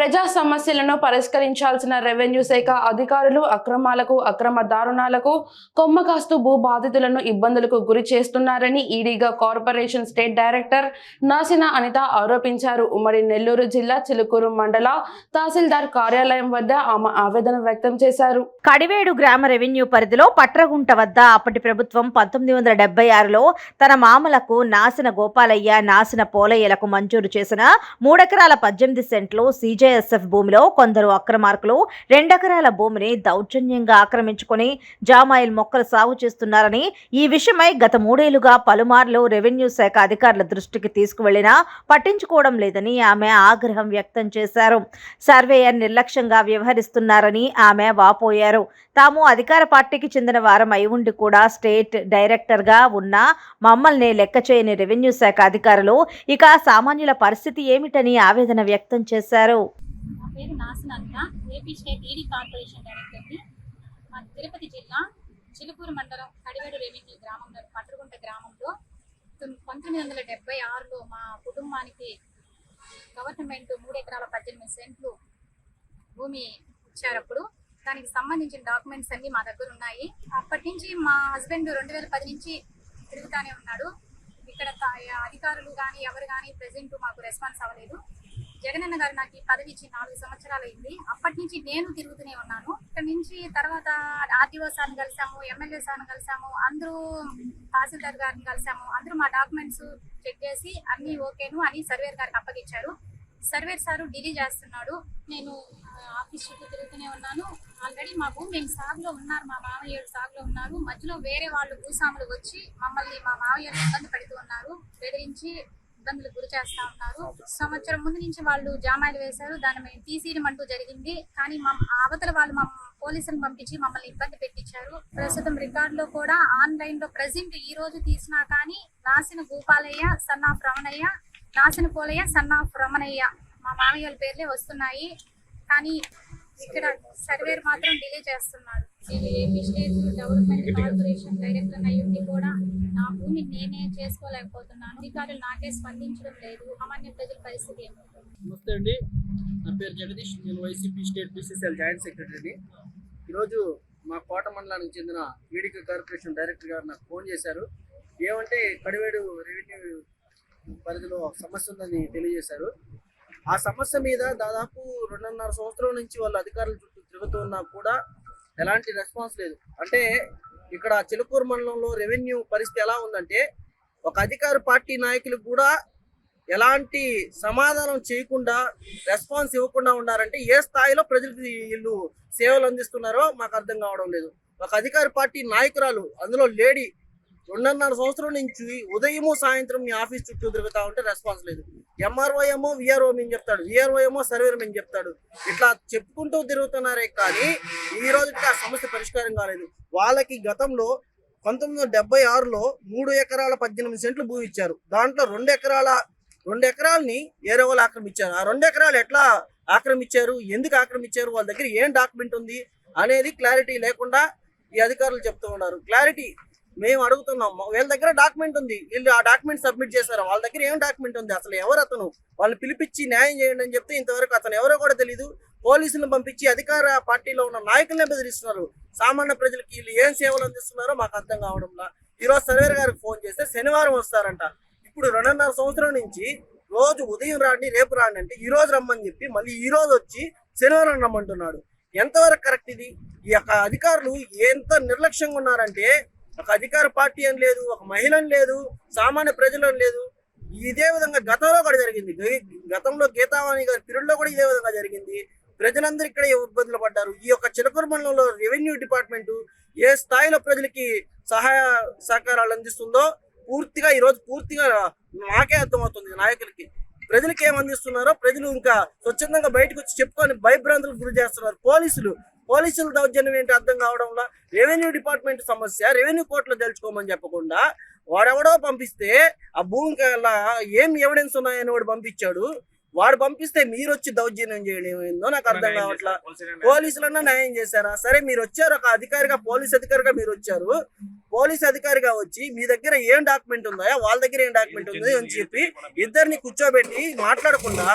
ప్రజా సమస్యలను పరిష్కరించాల్సిన రెవెన్యూ శాఖ అధికారులు అక్రమాలకు అక్రమ దారుణాలకు కొమ్మకాస్తు భూ బాధితులను ఇబ్బందులకు గురి చేస్తున్నారని ఈడీగా corporation state director Nasina Anitha ఆరోపించారు. ఉమ్మడి నెల్లూరు జిల్లా చిలుకూరు మండల తహసీల్దార్ కార్యాలయం వద్ద ఆమె ఆవేదన వ్యక్తం చేశారు. కడివేడు గ్రామ రెవెన్యూ పరిధిలో పట్రగుంట వద్ద అప్పటి ప్రభుత్వం పంతొమ్మిది వందల డెబ్బై ఆరులో తన మామలకు నాసిన గోపాలయ్య నాసిన పోలయ్యలకు మంజూరు చేసిన మూడెకరాల పద్దెనిమిది సెంట్లు సీజేఎస్ఎఫ్ భూమిలో కొందరు అక్రమార్కులు రెండెకరాల భూమిని దౌర్జన్యంగా ఆక్రమించుకొని జామాయిల్ మొక్కలు సాగు చేస్తున్నారని ఈ విషయమై గత మూడేళ్ళుగా పలుమార్లు రెవెన్యూ శాఖ అధికారుల దృష్టికి తీసుకువెళ్ళినా పట్టించుకోవడం లేదని ఆమె ఆగ్రహం వ్యక్తం చేశారు. సర్వేయర్ నిర్లక్ష్యంగా వ్యవహరిస్తున్నారని ఆమె వాపోయారు. తాము అధికార పార్టీకి చెందిన వారం అయి ఉండి కూడా స్టేట్ డైరెక్టర్గా ఉన్న మమ్మల్ని లెక్క చేయని రెవెన్యూ శాఖ అధికారులు ఇక సామాన్యుల పరిస్థితి ఏమిటని ఆవేదన వ్యక్తం చేశారు. పేరు నాసనంత ఏపీ స్టేట్ ఈడీ కార్పొరేషన్ డైరెక్టర్ని. మా తిరుపతి జిల్లా చిలుకూరు మండలం కడివేడు రెవెన్యూ గ్రామంలో పట్రగుంట గ్రామంలో పంతొమ్మిది వందల డెబ్బై ఆరులో మా కుటుంబానికి గవర్నమెంట్ మూడు ఎకరాల పద్దెనిమిది సెంట్లు భూమి ఇచ్చారప్పుడు దానికి సంబంధించిన డాక్యుమెంట్స్ అన్ని మా దగ్గర ఉన్నాయి. అప్పటి నుంచి మా హస్బెండ్ రెండు వేల పది నుంచి తిరుగుతానే ఉన్నాడు. ఇక్కడ అధికారులు కానీ ఎవరు కానీ ప్రెసెంట్ మాకు రెస్పాన్స్ అవ్వలేదు. జగనన్న గారు నాకు ఈ పదవి ఇచ్చి నాలుగు సంవత్సరాలు అయింది. అప్పటి నుంచి నేను తిరుగుతూనే ఉన్నాను. ఇక్కడ నుంచి తర్వాత ఆర్టీఓ సార్ని కలిసాము ఎమ్మెల్యే సార్ని కలిసాము అందరూ తహసీల్దార్ గారిని కలిసాము. అందరూ మా డాక్యుమెంట్స్ చెక్ చేసి అన్ని ఓకేను అని సర్వేర్ గారికి అప్పగించారు. సర్వేర్ సారు డిలీ చేస్తున్నాడు. నేను ఆఫీస్ చుట్టూ తిరుగుతూనే ఉన్నాను. ఆల్రెడీ మా భూమి మేము సాగులో ఉన్నారు మా మామయ్య సాగులో ఉన్నారు. మధ్యలో వేరే వాళ్ళు భూస్వాములు వచ్చి మమ్మల్ని మా మామయ్యని ఇబ్బంది పెడుతూ ఉన్నారు. బెదిరించి ఇబ్బందులు గురి చేస్తా ఉన్నారు. సంవత్సరం ముందు నుంచి వాళ్ళు జామాయిలు వేశారు. దాన్ని మేము తీసేయమంటూ జరిగింది. కానీ మా అవతల వాళ్ళు మా పోలీసులను పంపించి మమ్మల్ని ఇబ్బంది పెట్టించారు. ప్రస్తుతం రికార్డులో కూడా ఆన్లైన్లో ప్రెసెంట్ ఈ రోజు తీసినా కానీ Nasina Gopalaiah son of Ramanaiah Nasina Polaiah son of Ramanaiah మా మామయ్య వాళ్ళ పేర్లే వస్తున్నాయి. కానీ ఇక్కడ సర్వేర్ మాత్రం డిలే చేస్తున్నారు. నేను AP state development corporation director అయ్యుండి కూడా నా భూమి నేనే చేసుకోలేకపోతున్నాను. అధికారులు నాకే స్పందించడం లేదు. సామాన్య ప్రజల పరిస్థితి ఏమవుతుంది నమస్తే అండి. నా పేరు జగదీష్. నేను వైసీపీ స్టేట్ బీసీసీఎల్ జాయింట్ సెక్రటరీని. ఈరోజు మా కోట మండలానికి చెందిన ఈడిక కార్పొరేషన్ డైరెక్టర్ గారు నాకు ఫోన్ చేశారు. ఏమంటే కడివేడు రెవెన్యూ పరిధిలో సమస్య ఉందని తెలియజేశారు. ఆ సమస్య మీద దాదాపు రెండున్నర సంవత్సరం నుంచి వాళ్ళ అధికారుల చుట్టూ తిరుగుతున్నా కూడా ఎలాంటి రెస్పాన్స్ లేదు. అంటే ఇక్కడ చిలుకూరు మండలంలో రెవెన్యూ పరిస్థితి ఎలా ఉందంటే ఒక అధికార పార్టీ నాయకులు కూడా ఎలాంటి సమాధానం చేయకుండా రెస్పాన్స్ ఇవ్వకుండా ఉన్నారంటే ఏ స్థాయిలో ప్రజలకు వీళ్ళు సేవలు అందిస్తున్నారో మాకు అర్థం కావడం లేదు. ఒక అధికార పార్టీ నాయకురాలు అందులో లేడీ రెండున్నర సంవత్సరం నుంచి ఉదయము సాయంత్రం మీ ఆఫీస్ చుట్టూ తిరుగుతా ఉంటే రెస్పాన్స్ లేదు. ఎంఆర్ఓ ఏమో విఆర్ఓ మేము చెప్తాడు విఆర్ఓ ఏమో సర్వేర్ మేము చెప్తాడు. ఇట్లా చెప్పుకుంటూ తిరుగుతున్నారే కానీ ఈ రోజుకి ఆ సమస్య పరిష్కారం కాలేదు. వాళ్ళకి గతంలో పంతొమ్మిది వందల డెబ్బై ఆరులో మూడు ఎకరాల పద్దెనిమిది సెంట్లు భూమి ఇచ్చారు. దాంట్లో రెండు ఎకరాల రెండు ఎకరాలని ఏరే వాళ్ళు ఆక్రమించారు. ఆ రెండు ఎకరాలు ఎట్లా ఆక్రమించారు? ఎందుకు ఆక్రమించారు? వాళ్ళ దగ్గర ఏం డాక్యుమెంట్ ఉంది? అనేది క్లారిటీ లేకుండా ఈ అధికారులు చెప్తూ ఉన్నారు. క్లారిటీ మేము అడుగుతున్నాం. వీళ్ళ దగ్గర డాక్యుమెంట్ ఉంది. వీళ్ళు ఆ డాక్యుమెంట్ సబ్మిట్ చేశారు. వాళ్ళ దగ్గర ఏం డాక్యుమెంట్ ఉంది? అసలు ఎవరు అతను? వాళ్ళు పిలిపించి న్యాయం చేయండి అని చెప్తే ఇంతవరకు అతను ఎవరో కూడా తెలియదు పోలీసులను పంపించి అధికార పార్టీలో ఉన్న నాయకులనే బెదిరిస్తున్నారు. సామాన్య ప్రజలకి వీళ్ళు ఏం సేవలు అందిస్తున్నారో మాకు అర్థం కావడంలా. ఈరోజు సర్వేర్ గారికి ఫోన్ చేస్తే శనివారం వస్తారంట. ఇప్పుడు రెండున్నర సంవత్సరం నుంచి రోజు ఉదయం రాండి రేపు రాండి అంటే ఈ రోజు రమ్మని చెప్పి మళ్ళీ ఈ రోజు వచ్చి శనివారం రమ్మంటున్నాడు. ఎంతవరకు కరెక్ట్ ఇది? ఈ యొక్క అధికారులు ఎంత నిర్లక్ష్యంగా ఉన్నారంటే ఒక అధికార పార్టీ అని లేదు ఒక మహిళను లేదు సామాన్య ప్రజలు అని లేదు. ఇదే విధంగా గతంలో కూడా జరిగింది. గతంలో గీతావాణి గారి పీరియడ్లో కూడా ఇదే విధంగా జరిగింది. ప్రజలందరూ ఇక్కడ ఇబ్బందులు పడ్డారు. ఈ యొక్క చిలకూరు మండలంలో రెవెన్యూ డిపార్ట్మెంట్ ఏ స్థాయిలో ప్రజలకి సహాయ సహకారాలు అందిస్తుందో పూర్తిగా ఈ రోజు పూర్తిగా నాకే అర్థమవుతుంది నాయకులకి. ప్రజలకి ఏం అందిస్తున్నారో ప్రజలు ఇంకా స్వచ్ఛందంగా బయటకు వచ్చి చెప్పుకొని భయభ్రాంతులకు గురి చేస్తున్నారు. పోలీసులు పోలీసుల దౌర్జన్యం ఏంటి అర్థం కావడంలో రెవెన్యూ డిపార్ట్మెంట్ సమస్య రెవెన్యూ కోర్టులో తెలుసుకోమని చెప్పకుండా వాడెవడో పంపిస్తే ఆ భూమికి ఏం ఎవిడెన్స్ ఉన్నాయని వాడు పంపించాడు. వాడు పంపిస్తే మీరు వచ్చి దౌర్జన్యం చేయడం ఏందో నాకు అర్థం కావట్లా. పోలీసులన్నా న్యాయం చేశారా? సరే మీరు వచ్చారు ఒక అధికారిగా పోలీస్ అధికారిగా మీరు వచ్చారు పోలీస్ అధికారిగా వచ్చి మీ దగ్గర ఏం డాక్యుమెంట్ ఉందా? వాళ్ళ దగ్గర ఏం డాక్యుమెంట్ ఉంది? అని చెప్పి ఇద్దరిని కూర్చోబెట్టి మాట్లాడకుండా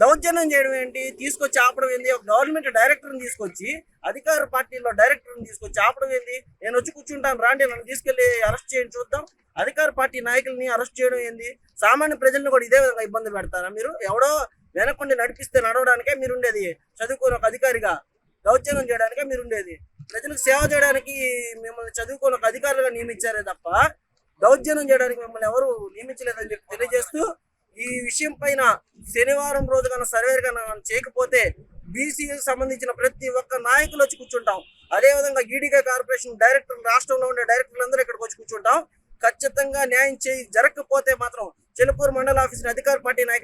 దౌర్జన్యం చేయడం ఏంటి? తీసుకొచ్చి ఆపడం ఏంది? ఒక గవర్నమెంట్ డైరెక్టర్ని తీసుకొచ్చి అధికార పార్టీలో డైరెక్టర్ని తీసుకొచ్చి ఆపడం ఏంది? నేను వచ్చి కూర్చుంటాను రాండి నన్ను తీసుకెళ్ళి అరెస్ట్ చేయండి చూద్దాం. అధికార పార్టీ నాయకుల్ని అరెస్ట్ చేయడం ఏంది? సామాన్య ప్రజలను కూడా ఇదే విధంగా ఇబ్బంది పెడతారా మీరు? ఎవడో వెనకుండి నడిపిస్తే నడవడానికే మీరు ఉండేది చదువుకుని ఒక అధికారిగా దౌర్జన్యం చేయడానికే మీరుండేది. ప్రజలకు సేవ చేయడానికి మిమ్మల్ని చదువుకుని ఒక అధికారులుగా నియమించారే తప్ప దౌర్జన్యం చేయడానికి మిమ్మల్ని ఎవరు నియమించలేదని చెప్పి తెలియజేస్తూ ఈ విషయం పైన శనివారం రోజు కన్నా సర్వే కన్నా చేయకపోతే బీసీకి సంబంధించిన ప్రతి ఒక్క నాయకులు వచ్చి కూర్చుంటాం. అదేవిధంగా ఈడీకే కార్పొరేషన్ డైరెక్టర్ రాష్ట్రంలో ఉండే డైరెక్టర్లు అందరూ ఇక్కడికి వచ్చి కూర్చుంటాం. ఖచ్చితంగా న్యాయం చేయి జరగకపోతే మాత్రం చెలుపూరు మండల ఆఫీస్ అధికార పార్టీ నాయకులు